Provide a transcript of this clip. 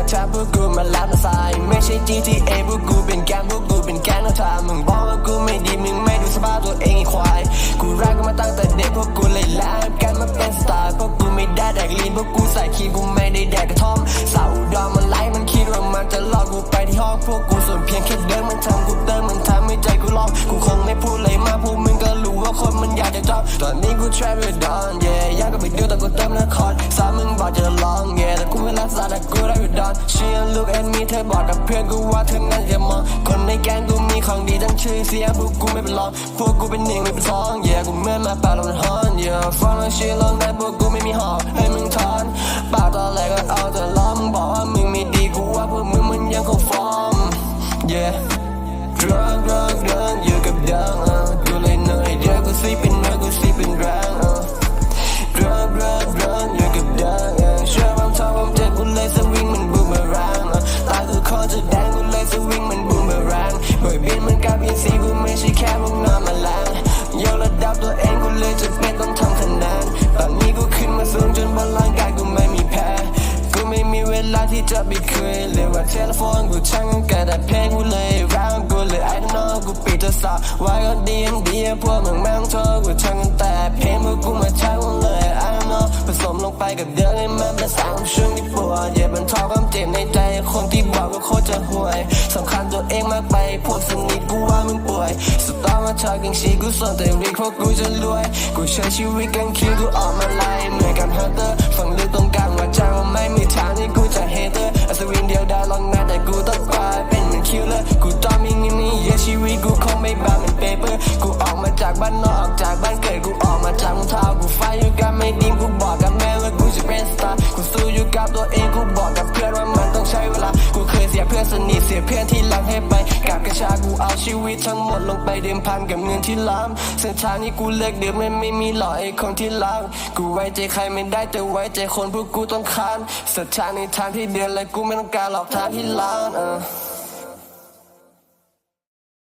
มาทับพวกกูมาลับมาใส่ไม่ใช่ GTA พวกกูเป็นแก๊งพวกกูเป็นแก๊งเอาทามึงบอกว่ากูไม่ดีมึงไม่ดูสภาพตัวเองไอ้ควาย กูรักกันมาตั้งแต่เด็กพวกกูเลยแลบกันมาเป็นสไตล์พวกกูไม่ได้แดกลีนพวกกูใส่คีย์กูไม่ได้แดกกระท่อมสาวดอมันไล่มันคิดว่ามันจะหลอกกูไปที่ห้องพวกกูส่วนเพียงแค่เดินมันทำกูเติมมันทำให้ใจกูร้องกูคงไม่พูดเลยมากพวกมึงก็รู้ว่าคนมันอยากจะจองตอนนี้กู travel down yeah เชียร์ look at me เธอบอกกับเพื่อนกูว่าเธอนั้นจะมองคนในแก๊งกูมีของดีทั้งชื่อเสียงพวกกูไม่เป็นรองพวกกูเป็นหนึ่งไม่เป็นสอง yeah กูเมื่อมาป่าลมันฮอน yeah ฟังแล้วชียร์ลองได้พวกกูไม่มีหอบให้มึงถอนปากตอนแรกก็เอาแต่ล้อมบอกว่ามึงไม่ดีกูว่าพวกมึงมันยังคงฟอร์ม yeah รักรักรักอยู่กับดัง สวิงมันบูมเมอแรงบ่อยบินมันกับยินซีกูไม่ใช่แค่พวกน้ำมาแรงยกระดับตัวเองกูเลยจะเป็นต้องทำคะแนนตอนนี้กูขึ้นมาสูงจนบนร่างกายกูไม่มีแพ้กูไม่มีเวลาที่จะไปคุยเลยว่าเทลโฟนกูช่างกันแต่เพลงกูเลยร้างกูเลย I don't know กูปิดโทรศัพท์ไว้ก็ดีมดีพวกมึงแม่งโทรกูช่างกันแต่เพลงพวกกูมาช้หมดเลย I don't know ผสมลงไปกับเดือนให้มันเป็นสามช่วงที่ปวดเย็บมันทอความเจ็บในใจคนที่บอกว่าโคตรจะห่วย เองมากไปพวกสนิทกูว่ามึงป่วยสตอมาชอบกินชีกูสนแต่รีเพราะกูจะรวย กูใช้ชีวิตกันคิวกูออกมาไล่เหมือนกับฮันเตอร์ฝั่งลึกตรงกลางหัวใจว่าไม่มีทางที่กูจะเฮเตอร์อัศวินเดียวดาวลองงานแต่กูต้องกลายเป็นเหมือนคิวเลอร์กูต้องมีเงินนี่เยอะชีวิตกูคงไม่บาเหมือนเปเปอร์กูออกมาจากบ้านนอกออกจากบ้านเกิดกูออกมาจาก อนสนิทเสียเพื่อนที่รักให้ไปกับกระชากูเอาชีวิตทั้งหมดลงไปเดิมพันกับเงินที่ล้ำเส้นทางนี้กูเลือกเดิมไม่ไม่มีหล่อไอ้คนที่รังกูไว้ใจใครไม่ได้แต่ไว้ใจคนพวกกูต้องคานศรัทธาในทางที่เดินและกูไม่ต้องการหลอกทางที่ล้านเออ